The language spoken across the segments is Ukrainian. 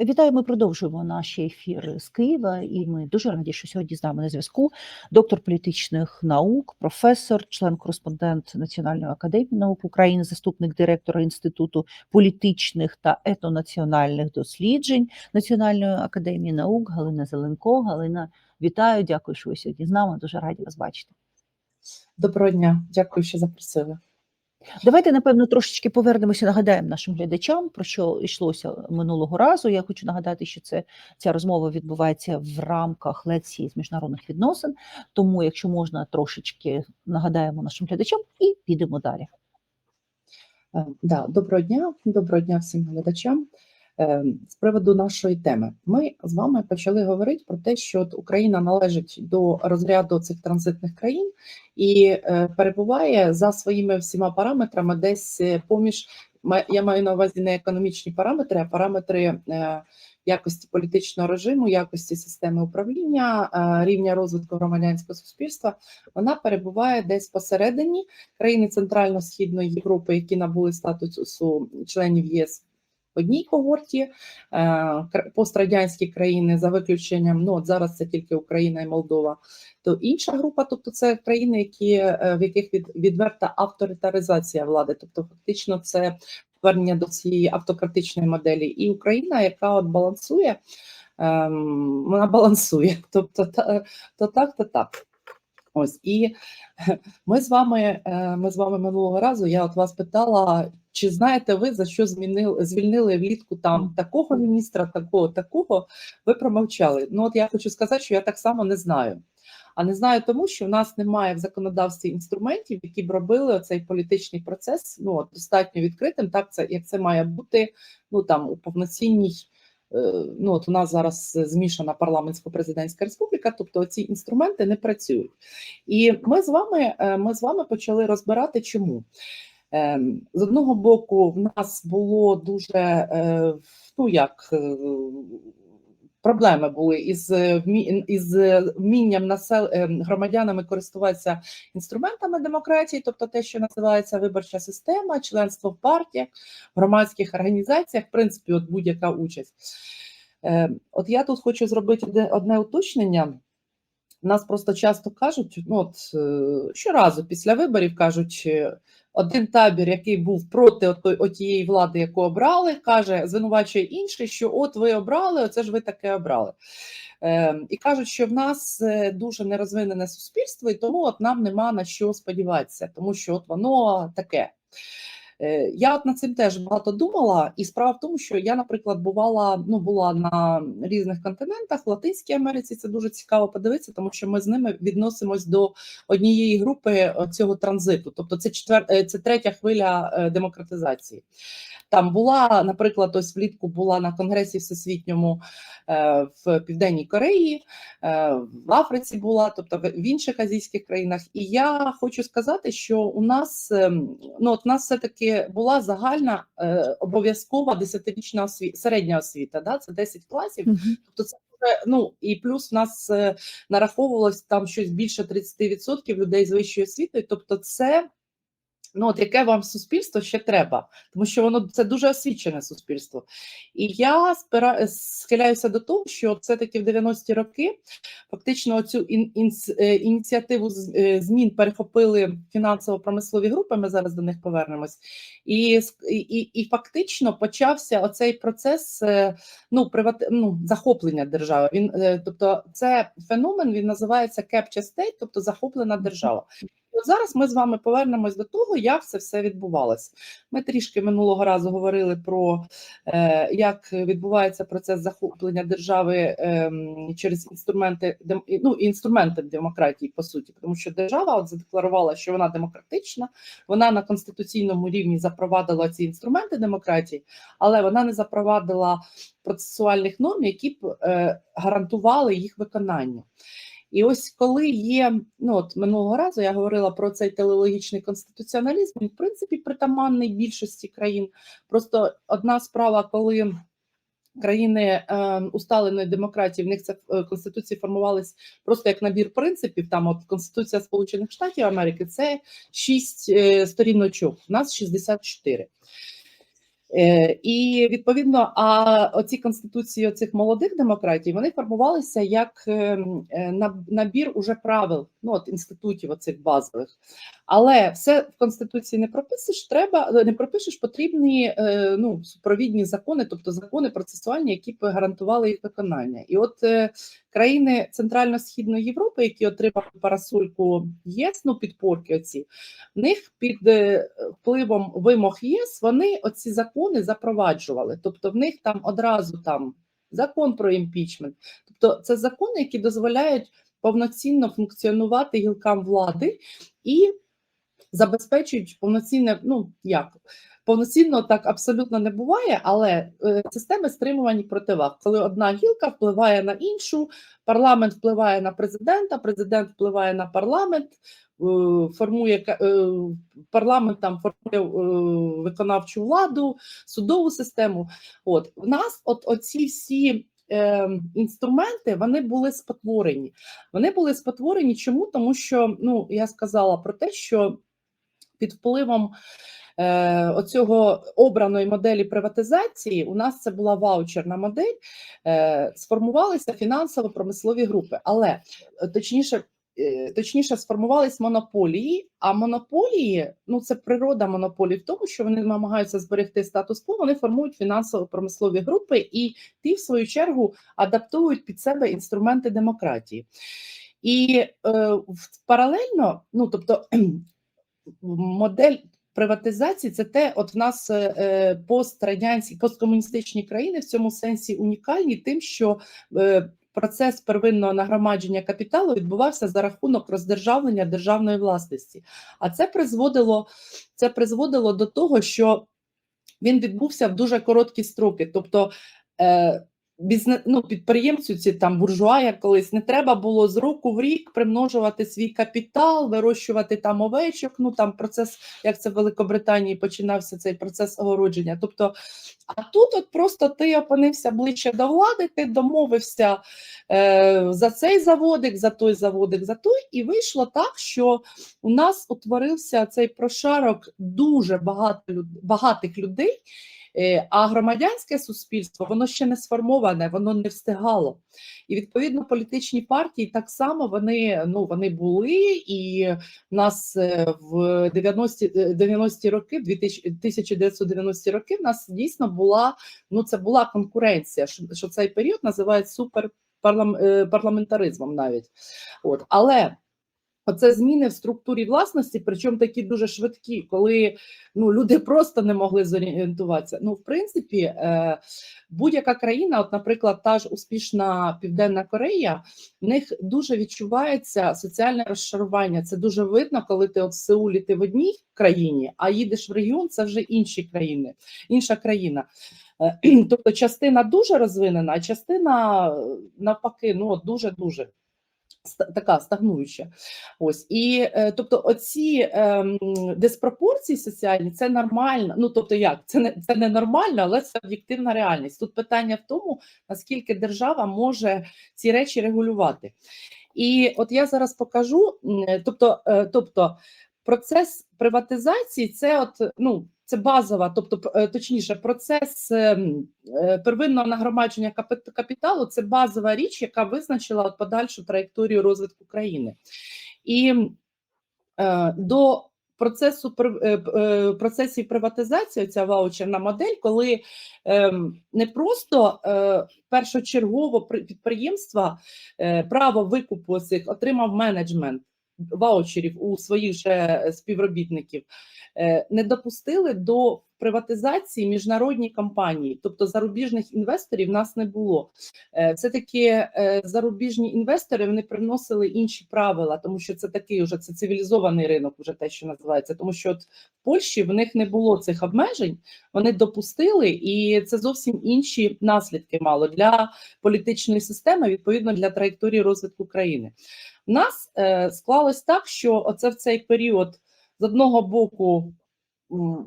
Вітаю, ми продовжуємо наші ефіри з Києва, і ми дуже раді, що сьогодні з нами на зв'язку доктор політичних наук, професор, член-кореспондент Національної академії наук України, заступник директора Інституту політичних та етнонаціональних досліджень Національної академії наук Галина Зеленко. Галина, вітаю, дякую, що ви сьогодні з нами. Дуже раді вас бачити. Доброго дня, дякую, що запросили. Давайте, напевно, трошечки повернемося, нагадаємо нашим глядачам, про що йшлося минулого разу. Я хочу нагадати, що це ця розмова відбувається в рамках лекції з міжнародних відносин. Тому, якщо можна, трошечки нагадаємо нашим глядачам і підемо далі. Е, Да, доброго дня, доброго дня всім глядачам. Е, З приводу нашої теми, ми з вами почали говорити про те, що Україна належить до розряду цих транзитних країн і е, перебуває за своїми всіма параметрами десь е, поміж я маю на увазі не економічні параметри, а параметри е, якості політичного режиму, якості системи управління, рівня розвитку громадянського суспільства. Вона перебуває десь посередині країни Центрально-Східної Європи, які набули статусу членів ЄС одній когорті, е, пострадянські країни за виключенням, ну от зараз це тільки Україна і Молдова, то інша група, тобто це країни, які, е, в яких від, відверта авторитаризація влади, тобто фактично це повернення до цієї автократичної моделі. І Україна, яка от балансує, ем, вона балансує, тобто та, то так, то так. Ось і ми з вами, е, ми з вами минулого разу. Я от вас питала, чи знаєте ви за що змінили звільнили влітку там такого міністра, такого, такого? Ви промовчали. Ну от я хочу сказати, що я так само не знаю. А не знаю, тому що в нас немає в законодавстві інструментів, які б робили цей політичний процес ну достатньо відкритим, так це як це має бути ну там у повноцінній. Е, Ну, от у нас зараз змішана парламентсько-президентська республіка, тобто ці інструменти не працюють. І ми з вами, е, ми з вами почали розбирати, чому. З одного боку, в нас було дуже е, ну як е, проблеми були із е, із е, вмінням насел е, громадянами користуватися інструментами демократії, тобто те, що називається виборча система, членство в партіях, громадських організаціях, в принципі, от будь-яка участь. Е, От я тут хочу зробити одне уточнення. Нас просто часто кажуть, ну от е, щоразу після виборів кажуть, е, один табір, який був проти отієї влади, яку обрали, каже, звинувачує інший, що от ви обрали, оце ж ви таке обрали. Е, і кажуть, що в нас дуже нерозвинене суспільство, і тому от нам нема на що сподіватися, тому що от воно таке. Е, Я от над цим теж багато думала, і справа в тому, що я, наприклад, бувала, ну була на різних континентах, в Латинській Америці це дуже цікаво подивитися, тому що ми з ними відносимось до однієї групи е, цього транзиту. Тобто, це четвер... е, це третя хвиля демократизації. Там була, наприклад, ось влітку була на конгресі всесвітньому е, в Південній Кореї, е, в Африці була, тобто в інших азійських країнах. І я хочу сказати, що у нас ем, ну от у нас все таки була загальна е, обов'язкова десятирічна освіта, середня освіта. Да? Це 10 класів. Тобто це ну і плюс в нас е, нараховувалось там щось більше 30% людей з вищою освітою. Тобто, це ну от яке вам суспільство ще треба, тому що воно це дуже освічене суспільство. І я спира, схиляюся до того, що все-таки в 90-ті роки фактично цю ін, інс- е, ініціативу е, змін перехопили фінансово-промислові групи. Ми зараз до них повернемось. І, і, і, фактично почався оцей процес е, ну, приват, ну, захоплення держави. Він, тобто, це феномен він називається capture state, тобто захоплена держава. Зараз ми з вами повернемось до того, як це все відбувалося. Ми трішки минулого разу говорили про е, як відбувається процес захоплення держави ем, через інструменти ну, інструменти демократії, по суті, тому що держава от задекларувала, що вона демократична, вона на конституційному рівні запровадила ці інструменти демократії, але вона не запровадила процесуальних норм, які б е, гарантували їх виконання. І ось коли є, ну от минулого разу я говорила про цей телеологічний конституціоналізм, він в принципі притаманний більшості країн. Просто одна справа, коли країни е, усталеної демократії, в них це е, конституції формувались просто як набір принципів. Там от Конституція Сполучених Штатів Америки це 6 е, сторіночок, у нас 64. Е, І відповідно, а оці конституції цих молодих демократій вони формувалися як ем, е, наб- набір уже правил, ну от інститутів оцих базових. Але все в конституції не пропишеш, треба не пропишеш потрібні е, ну супровідні закони, тобто закони процесуальні, які б гарантували їх виконання. І от е, країни Центрально-східної Європи, які отримали парасольку ЄС, ну підпорки оці, в них під е, впливом вимог ЄС вони оці закони запроваджували. Тобто в них там одразу там закон про імпічмент. Тобто це закони, які дозволяють повноцінно функціонувати гілкам влади і забезпечують повноцінне, ну як повноцінно так абсолютно не буває, але е, системи стримувань і противаг, коли одна гілка впливає на іншу, парламент впливає на президента, президент впливає на парламент, е, формує е, парламент там формує виконавчу владу, судову систему. От в нас, от оці всі. Інструменти вони були спотворені. Вони були спотворені. Чому? Тому що ну я сказала про те, що під впливом е, оцього обраної моделі приватизації у нас це була ваучерна модель, е, сформувалися фінансово-промислові групи, але е, точніше. Точніше, сформувались монополії, а монополії ну це природа монополій в тому, що вони намагаються зберегти статус-кво, вони формують фінансово-промислові групи, і ті, в свою чергу, адаптують під себе інструменти демократії. І е, паралельно, ну тобто модель приватизації це те, от в нас е, е, пострадянські, посткомуністичні країни в цьому сенсі унікальні, тим, що е, процес первинного нагромадження капіталу відбувався за рахунок роздержавлення державної власності. А це призводило, це призводило до того, що він відбувся в дуже короткі строки. Тобто е, бізне, ну, підприємцю, ці там буржуая колись не треба було з року в рік примножувати свій капітал, вирощувати там овечок. Ну там процес, як це в Великобританії починався цей процес огородження. Тобто, а тут от просто ти опинився ближче до влади, ти домовився е, за цей заводик, за той заводик, за той, і вийшло так, що у нас утворився цей прошарок дуже багато люд... багатих людей. Е, А громадянське суспільство воно ще не сформоване, воно не встигало. І відповідно політичні партії так само вони ну вони були. І в нас е, в 90-ті, е, 90-ті роки, 2000 1990 роки, в нас дійсно була ну це була конкуренція. Що, що цей період називають супер парламентаризмом навіть. От але. Оце зміни в структурі власності, причому такі дуже швидкі, коли ну люди просто не могли зорієнтуватися. Ну, в принципі, е, будь-яка країна, от, наприклад, та ж успішна Південна Корея, в них дуже відчувається соціальне розшарування. Це дуже видно, коли ти от в Сеулі ти в одній країні, а їдеш в регіон, це вже інші країни, інша країна. Е, тобто частина дуже розвинена, а частина е, навпаки, ну дуже дуже така стагнуюча. Ось і е, тобто, оці ем, диспропорції соціальні це нормально. Ну тобто, як це не це не нормально, але це об'єктивна реальність. Тут питання в тому, наскільки держава може ці речі регулювати. І от я зараз покажу, тобто, е, тобто процес приватизації це от ну. Це базова, тобто е, точніше, процес ем, е, первинного нагромадження капі- капіталу це базова річ, яка визначила подальшу траєкторію розвитку країни. І е, до процесу процесів приватизації, ця ваучерна модель, коли ем, не просто першочергово при- підприємства право викупу цих отримав менеджмент ваучерів у своїх же е, співробітників, е, не допустили до приватизації міжнародні компанії, тобто зарубіжних інвесторів нас не було. Е, Все-таки е, зарубіжні інвестори вони приносили інші правила, тому що це такий уже це цивілізований ринок, вже те, що називається. Тому що от в Польщі в них не було цих обмежень, вони допустили, і це зовсім інші наслідки мало для політичної системи, відповідно для траєкторії розвитку країни. У нас е, склалось так, що оце в цей період з одного боку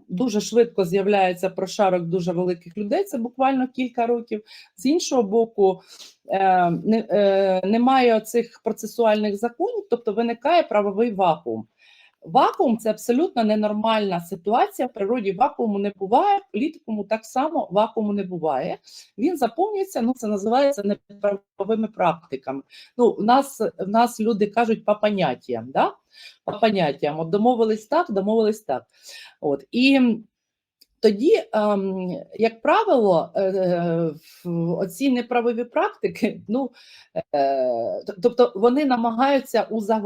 дуже швидко з'являється прошарок дуже великих людей, це буквально кілька років. З іншого боку, е, не, е, немає цих процесуальних законів, тобто виникає правовий вакуум. Вакуум це абсолютно ненормальна ситуація. В природі вакууму не буває, в політикуму так само вакууму не буває. Він заповнюється, ну це називається неправовими практиками. Ну, в нас, в нас люди кажуть по поняттям, да? по поняттям. От домовились так, домовились так. От. І тоді, ем, як правило, е, в- оці неправові практики, ну, е, тобто вони намагаються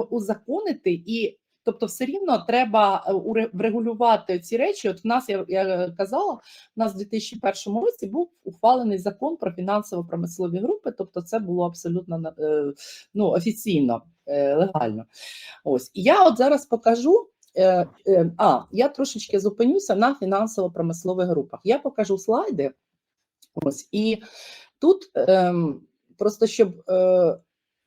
узаконити і. Тобто, все рівно треба е, врегулювати ці речі. От в нас я, я казала, у нас в 2001 році був ухвалений закон про фінансово-промислові групи. Тобто, це було абсолютно е, ну, офіційно, е, легально. Ось я от зараз покажу. А, я трошечки зупинюся на фінансово-промислових групах. Я покажу слайди. Ось і тут ем, просто щоб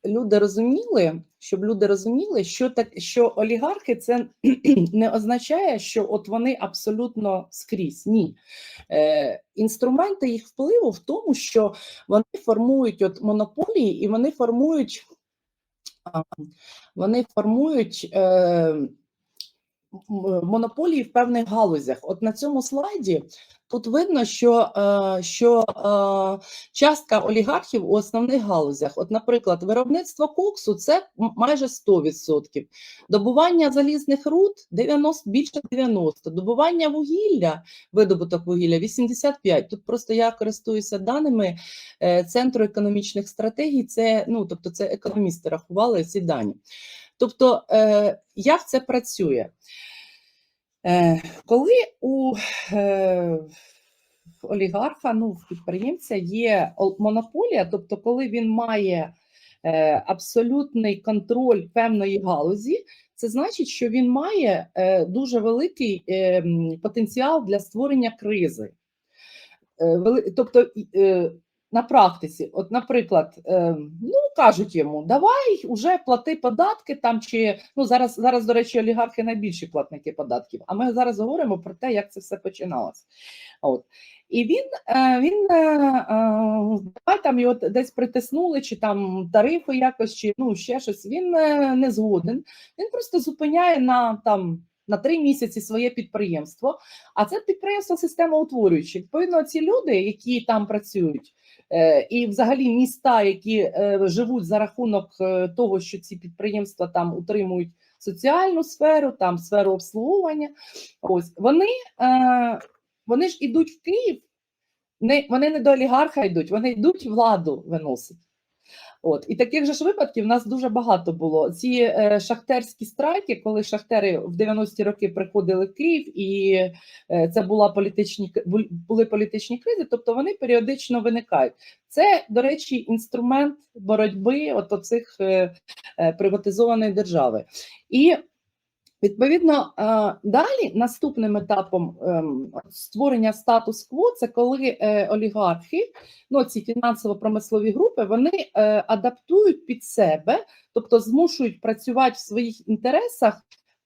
люди розуміли, щоб люди розуміли, що так, що олігархи це не означає, що от вони абсолютно скрізь. Ні. Е, інструменти їх впливу в тому, що вони формують от монополії і вони формують. Вони формують е, монополії в певних галузях. От на цьому слайді тут видно, що, е, що е, частка олігархів у основних галузях. От, наприклад, виробництво коксу це майже 100%, добування залізних руд 90, більше 90%, добування вугілля, видобуток вугілля 85%. Тут просто я користуюся даними е, Центру економічних стратегій. Це ну, тобто, це економісти рахували ці дані. Тобто, е, як це працює? Е, коли у е, олігарха, ну, в підприємця є монополія, тобто, коли він має е, абсолютний контроль певної галузі, це значить, що він має е, дуже великий е, потенціал для створення кризи. Е, Тобто, е, на практиці, от, наприклад, е, ну кажуть йому, давай уже плати податки там чи ну зараз, зараз, до речі, олігархи найбільші платники податків. А ми зараз говоримо про те, як це все починалося. От. І він, е, він е, давай там його десь притиснули, чи там тарифи якось, чи ну ще щось. Він не згоден. Він просто зупиняє на там. На три місяці своє підприємство, а це підприємство системоутворююче. Відповідно, ці люди, які там працюють, і взагалі міста, які е, живуть за рахунок е, того, що ці підприємства там утримують соціальну сферу, там сферу обслуговування. Ось вони, е, вони ж ідуть в Київ, вони не до олігарха йдуть, вони йдуть владу виносить. От і таких же ж випадків в нас дуже багато було. Ці е, шахтерські страйки, коли шахтери в 90-ті роки приходили в Київ, і е, це була політичні були політичні кризи, тобто вони періодично виникають. Це, до речі, інструмент боротьби от оцих е, е, приватизованої держави. І Відповідно, е, далі наступним етапом ем, створення статус-кво це коли е, олігархи, ну ці фінансово-промислові групи, вони е, адаптують під себе, тобто змушують працювати в своїх інтересах.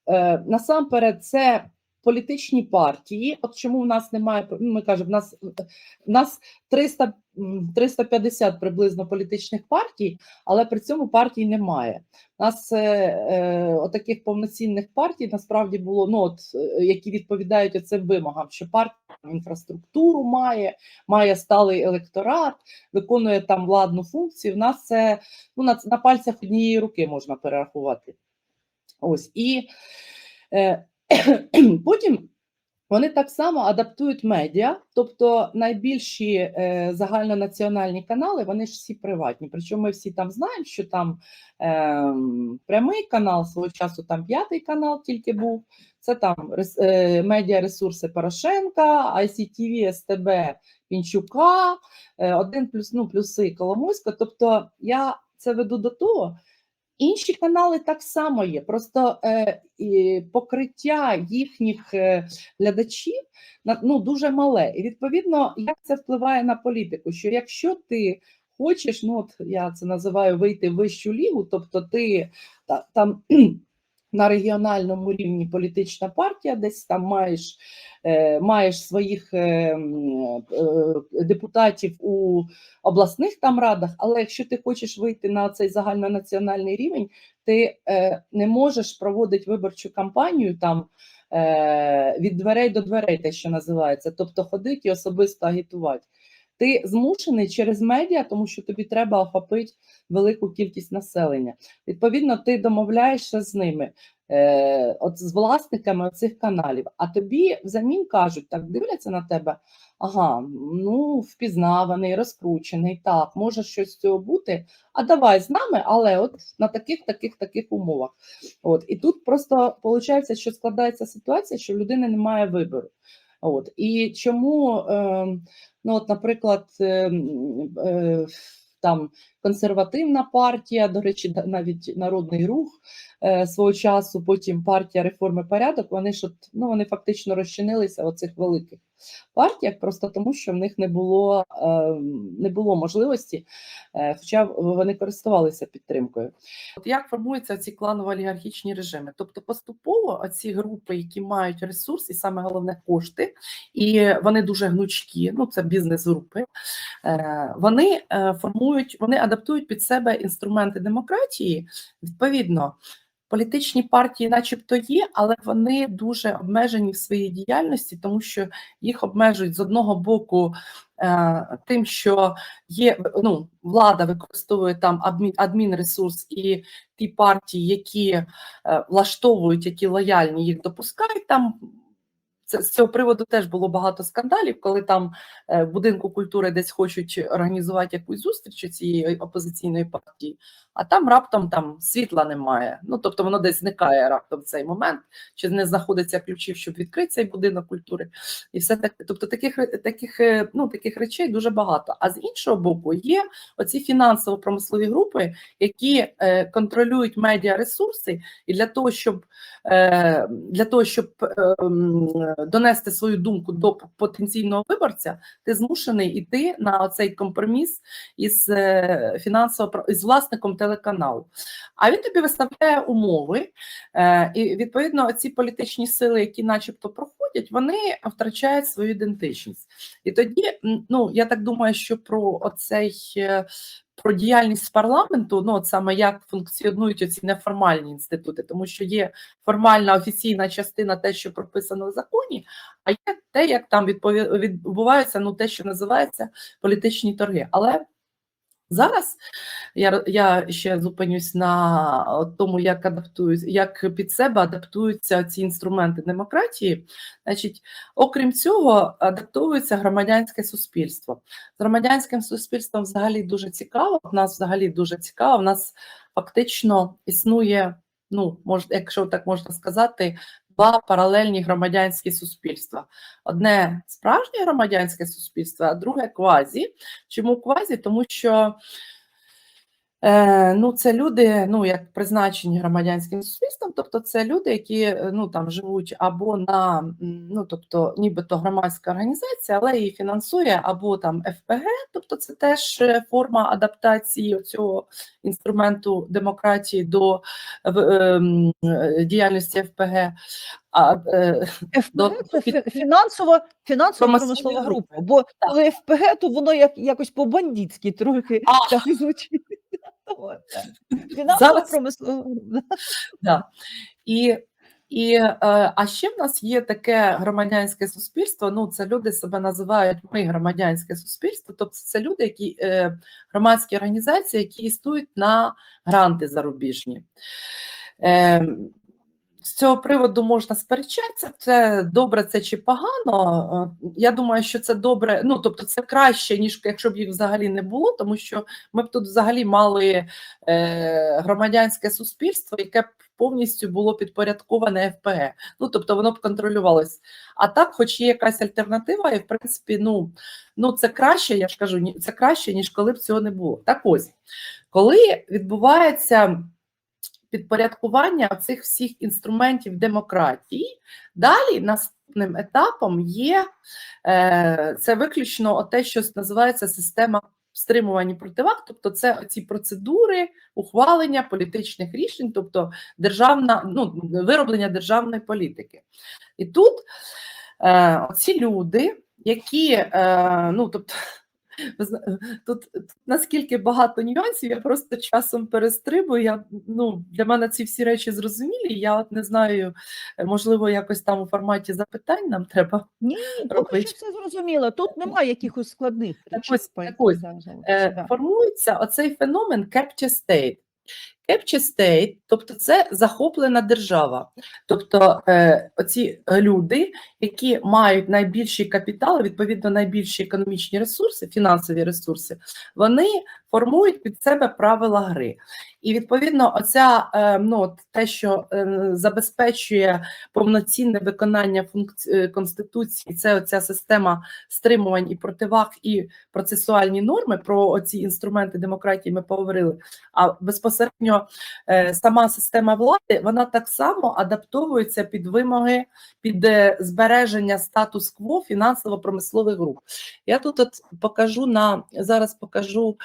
Е, Насамперед, це політичні партії. От чому в нас немає, ну, ми кажемо, в нас, в нас 300, 350 приблизно політичних партій, але при цьому партій немає. У нас е, е, отаких повноцінних партій насправді було, ну от е, які відповідають оцим вимогам, що партія інфраструктуру має, має сталий електорат, виконує там владну функцію. У нас це ну, на, на пальцях однієї руки можна перерахувати. Ось і е, потім. Вони так само адаптують медіа, тобто найбільші е, загальнонаціональні канали, вони ж всі приватні. Причому ми всі там знаємо, що там е, прямий канал свого часу, там п'ятий канал тільки був. Це там е, медіаресурси Порошенка, ICTV, СТБ Пінчука, е, один плюс ну, плюси Коломойська. Тобто я це веду до того. Інші канали так само є. Просто е, і покриття їхніх е, глядачів ну, дуже мале. І відповідно, як це впливає на політику? Що якщо ти хочеш, ну от я це називаю вийти в вищу лігу, тобто ти та, там на регіональному рівні політична партія, десь там маєш, е, маєш своїх е, е, депутатів у обласних там радах, але якщо ти хочеш вийти на цей загальнонаціональний рівень, ти не можеш проводити виборчу кампанію там від дверей до дверей, те, що називається, тобто ходити і особисто агітувати. Ти змушений через медіа, тому що тобі треба охопити велику кількість населення. Відповідно, ти домовляєшся з ними, е, от з власниками цих каналів. А тобі взамін кажуть, так дивляться на тебе. Ага, ну впізнаваний, розкручений, так, може щось з цього бути. А давай з нами, але от на таких, таких, таких умовах. От і тут просто виходить, що складається ситуація, що в людини немає вибору. От і чому, е, ну от, наприклад, е, м, е, там консервативна партія, до речі, навіть народний рух е, свого часу, потім партія реформи порядок. Вони ж от, ну вони фактично розчинилися оцих цих великих партіях, просто тому що в них не було, е, не було можливості, е, хоча вони користувалися підтримкою. От як формуються ці кланово-олігархічні режими? Тобто поступово ці групи, які мають ресурс, і саме головне кошти, і вони дуже гнучкі, ну це бізнес-групи. е, Вони е, формують, вони адаптують під себе інструменти демократії. Відповідно, політичні партії, начебто, є, але вони дуже обмежені в своїй діяльності, тому що їх обмежують з одного боку е, тим, що є ну, влада використовує там адмін, адмінресурс і ті партії, які е, влаштовують, які лояльні, їх допускають там. Це з цього приводу теж було багато скандалів, коли там е, в будинку культури десь хочуть організувати якусь зустріч у цієї опозиційної партії, а там раптом там світла немає. Ну тобто воно десь зникає раптом в цей момент, чи не знаходиться ключів, щоб відкрити цей будинок культури, і все таке. Тобто таких таких, е, ну таких речей дуже багато. А з іншого боку, є оці фінансово-промислові групи, які е, контролюють медіаресурси, і для того, щоб е, для того, щоб е, донести свою думку до потенційного виборця, ти змушений йти на цей компроміс із е, фінансово із власником телеканалу. А він тобі виставляє умови, е, і відповідно ці політичні сили, які, начебто, проходять, вони втрачають свою ідентичність. І тоді, ну я так думаю, що про оцей. Про діяльність парламенту, ну от саме як функціонують оці неформальні інститути, тому що є формальна офіційна частина, те, що прописано в законі, а є те, як там відбуваються ну, те, що називається політичні торги. Але зараз я, я ще зупинюсь на тому, як адаптують, як під себе адаптуються ці інструменти демократії. Значить, окрім цього, адаптується громадянське суспільство. З громадянським суспільством взагалі дуже цікаво. В нас взагалі дуже цікаво. В нас фактично існує, ну, мож, якщо так можна сказати, два паралельні громадянські суспільства. Одне справжнє громадянське суспільство, а друге квазі. Чому квазі? Тому що Е, ну, це люди, ну як призначені громадянським суспільством, тобто це люди, які е, ну там живуть або на ну, тобто, нібито громадська організація, але її фінансує, або там ФПГ, тобто це теж е, форма адаптації цього інструменту демократії до ем, е, діяльності ФПГ. А е, До- це фі- фінансово фінансово-промислова групи. група. Бо коли ФПГ, то воно як якось по-бандитськи трохи А. так звучить. От. Зараз- Да. І, і, е, а ще в нас є таке громадянське суспільство. Ну, це люди себе називають ми громадянське суспільство. Тобто це люди, які е, громадські організації, які існують на гранти зарубіжні. З цього приводу можна сперечатися, це добре це чи погано. Е, Я думаю, що це добре. Ну тобто, це краще, ніж якщо б їх взагалі не було, тому що ми б тут взагалі мали е, громадянське суспільство, яке б повністю було підпорядковане ФПГ. Ну тобто воно б контролювалось. А так, хоч є якась альтернатива, і в принципі, ну, ну це краще, я ж кажу, це краще, ніж коли б цього не було. Так ось, коли відбувається підпорядкування цих всіх інструментів демократії, далі наступним етапом є е, це виключно те, що називається система стримувань противаг, тобто це ці процедури ухвалення політичних рішень, тобто державна, ну, вироблення державної політики. І тут е, ці люди, які, е, ну, тобто, тут, наскільки багато нюансів, я просто часом перестрибую. Я, ну, для мене ці всі речі зрозумілі. Я от не знаю, е, можливо, якось там у форматі запитань нам треба. Ні, робити. що все зрозуміло. Тут немає якихось складних Так речей, ось- ось, Е, формується оцей феномен capture state. Capture state, тобто це захоплена держава. Тобто е, оці люди, які мають найбільший капітал, відповідно найбільші економічні ресурси, фінансові ресурси, вони формують під себе правила гри. І відповідно, оця е, ну, те, що е, забезпечує повноцінне виконання функцій е, конституції, це оця система стримувань і противаг і процесуальні норми. Про оці інструменти демократії ми поговорили. А безпосередньо сама система влади вона так само адаптовується під вимоги під збереження статус-кво фінансово-промислових груп. Я тут от покажу на зараз покажу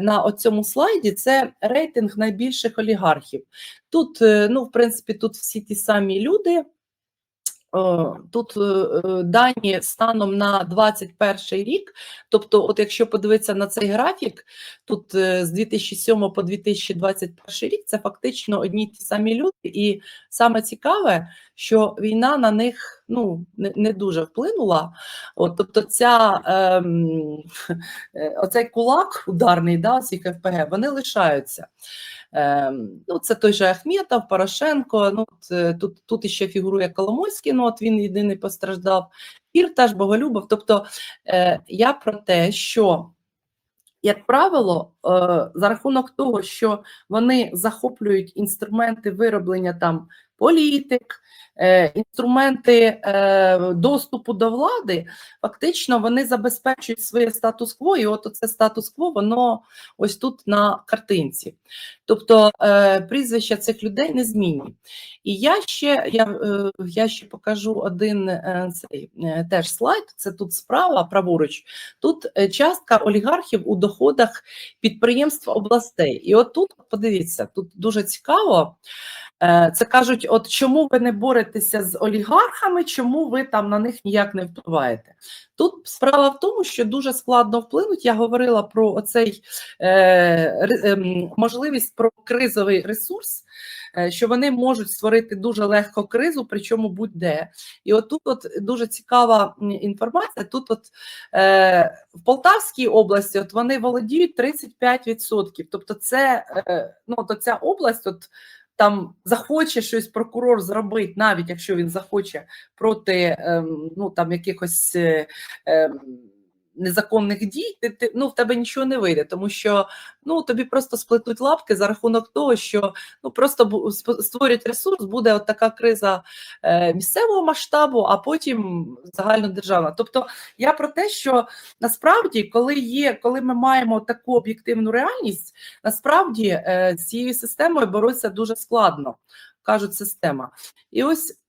на оцьому слайді. Це рейтинг найбільших олігархів. Тут, е, ну, в принципі, тут всі ті самі люди. Тут е, е, дані станом на 21 рік, тобто, от якщо подивитися на цей графік, тут е, з 2007 по 2021 рік це фактично одні ті самі люди, і саме цікаве, що війна на них ну не, не дуже вплинула. От, тобто, ця ем, е, оцей кулак ударний, да, цих ФПГ, вони лишаються. Ем, ну, це той же Ахметов, Порошенко. Ну, от, е, тут, тут іще фігурує Коломойський, ну от він єдиний постраждав. Ірташ, Боголюбов. Тобто е, я про те, що, як правило, е, за рахунок того, що вони захоплюють інструменти вироблення там політик, е, інструменти е, доступу до влади, фактично вони забезпечують своє статус-кво, і от це статус-кво, воно ось тут на картинці. Тобто е, прізвища цих людей незмінні. І я ще, я, я ще покажу один цей теж слайд. Це тут справа, праворуч. Тут частка олігархів у доходах підприємств областей. І от тут подивіться, тут дуже цікаво. Е, Це кажуть, от чому ви не боретеся з олігархами, чому ви там на них ніяк не впливаєте? Тут справа в тому, що дуже складно вплинути. Я говорила про оцей е, ем, можливість про кризовий ресурс, е, що вони можуть створити дуже легко кризу, причому будь-де. І отут от дуже цікава інформація. Тут, от е, в Полтавській області, от вони володіють 35%. Тобто, це е, ну, то ця область, от там захоче щось прокурор зробити, навіть якщо він захоче проти ем, ну, там, якихось е, ем, незаконних дій, ти, ти, ну, в тебе нічого не вийде, тому що ну, тобі просто сплетуть лапки за рахунок того, що ну, просто створять ресурс, буде от така криза е, місцевого масштабу, а потім загальнодержавна. Тобто я про те, що насправді, коли є, коли ми маємо таку об'єктивну реальність, насправді е, з цією системою боротися дуже складно, кажуть система. І ось.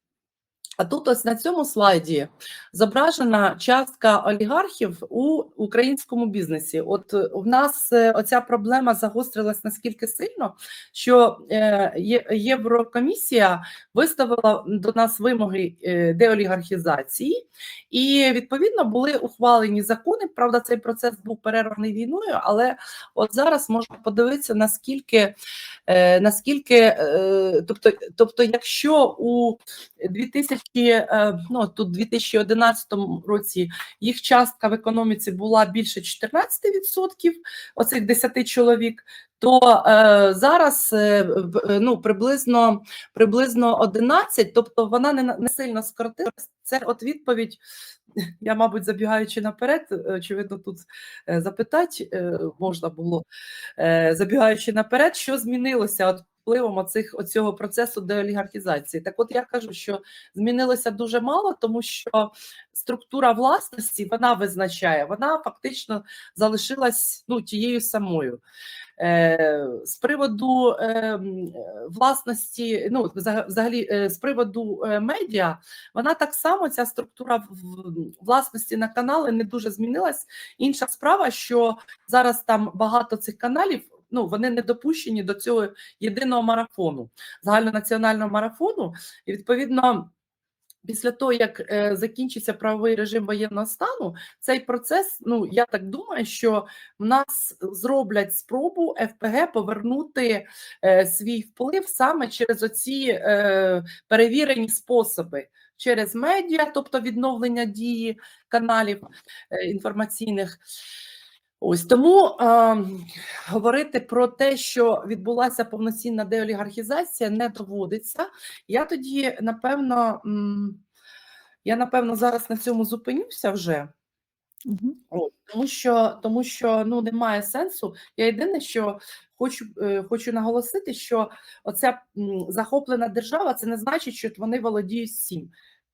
А тут ось на цьому слайді зображена частка олігархів у українському бізнесі. От е, в нас е, оця проблема загострилась наскільки сильно, що е, Єврокомісія виставила до нас вимоги деолігархізації, і відповідно були ухвалені закони. Правда, цей процес був перерваний війною, але от зараз можна подивитися, наскільки, наскільки тобто, тобто, якщо у 2000, е, ну, тут 2011 році їх частка в економіці була більше 14%, оцих 10 чоловік, то е, зараз е, е, ну, приблизно, приблизно 11, тобто вона не, не сильно скоротилась. Це от відповідь. Я, мабуть, забігаючи наперед, е, очевидно, тут е, запитати можна було. Забігаючи наперед, що змінилося от впливом оцих оцього процесу деолігархізації. Так, от я кажу, що змінилося дуже мало, тому що структура власності вона визначає, вона фактично залишилась ну, тією самою. Е, з приводу е, власності, ну взагалі, е, з приводу е, медіа, вона так само ця структура власності на канали не дуже змінилась. Інша справа, що зараз там багато цих каналів. Ну, вони не допущені до цього єдиного марафону, загальнонаціонального марафону, і відповідно. Після того, як е, закінчиться правовий режим воєнного стану, цей процес, ну я так думаю, що в нас зроблять спробу ФПГ повернути е, свій вплив саме через оці е, перевірені способи, через медіа, тобто відновлення дії каналів е, інформаційних. Ось тому е, говорити про те, що відбулася повноцінна деолігархізація, не доводиться. Я тоді, напевно, я напевно зараз на цьому зупинюся вже. От, тому що, тому що ну немає сенсу. Я єдине, що хочу, е, хочу наголосити, що оця м, захоплена держава це не значить, що вони володіють всім.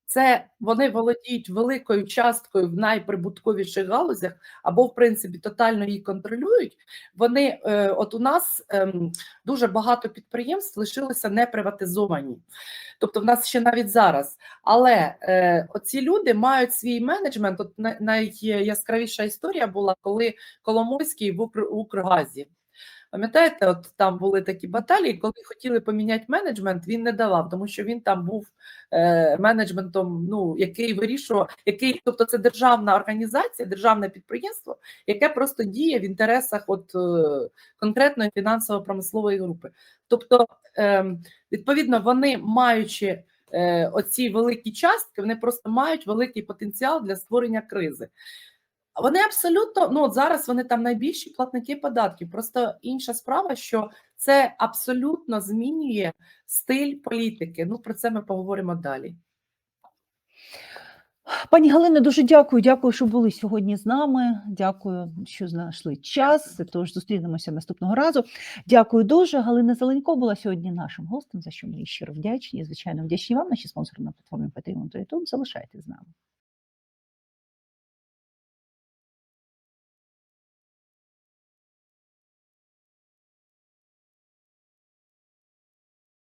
Це вони володіють великою часткою в найприбутковіших галузях, або, в принципі, тотально її контролюють. Вони, е, от у нас ем, дуже багато підприємств лишилися не приватизовані. Тобто, в нас ще навіть зараз. Але е, оці люди мають свій менеджмент. От най- найяскравіша історія була, коли Коломойський в Укр, Укргазі. Пам'ятаєте, от там були такі баталії, коли хотіли поміняти менеджмент, він не давав, тому що він там був е, менеджментом, ну який вирішував, який, тобто це державна організація, державне підприємство, яке просто діє в інтересах от е, конкретної фінансово-промислової групи. Тобто, е, відповідно, вони маючи е, оці великі частки, вони просто мають великий потенціал для створення кризи. Вони абсолютно ну от зараз вони там найбільші платники податків. Просто інша справа, що це абсолютно змінює стиль політики. Ну про це ми поговоримо далі. Пані Галино, дуже дякую. Дякую, що були сьогодні з нами. Дякую, що знайшли час. Тож зустрінемося наступного разу. Дякую дуже. Галина Зеленько була сьогодні нашим гостем, за що ми щиро вдячні. Звичайно, вдячні вам, наші спонсори на платформі Patreon та YouTube. Залишайтесь з нами.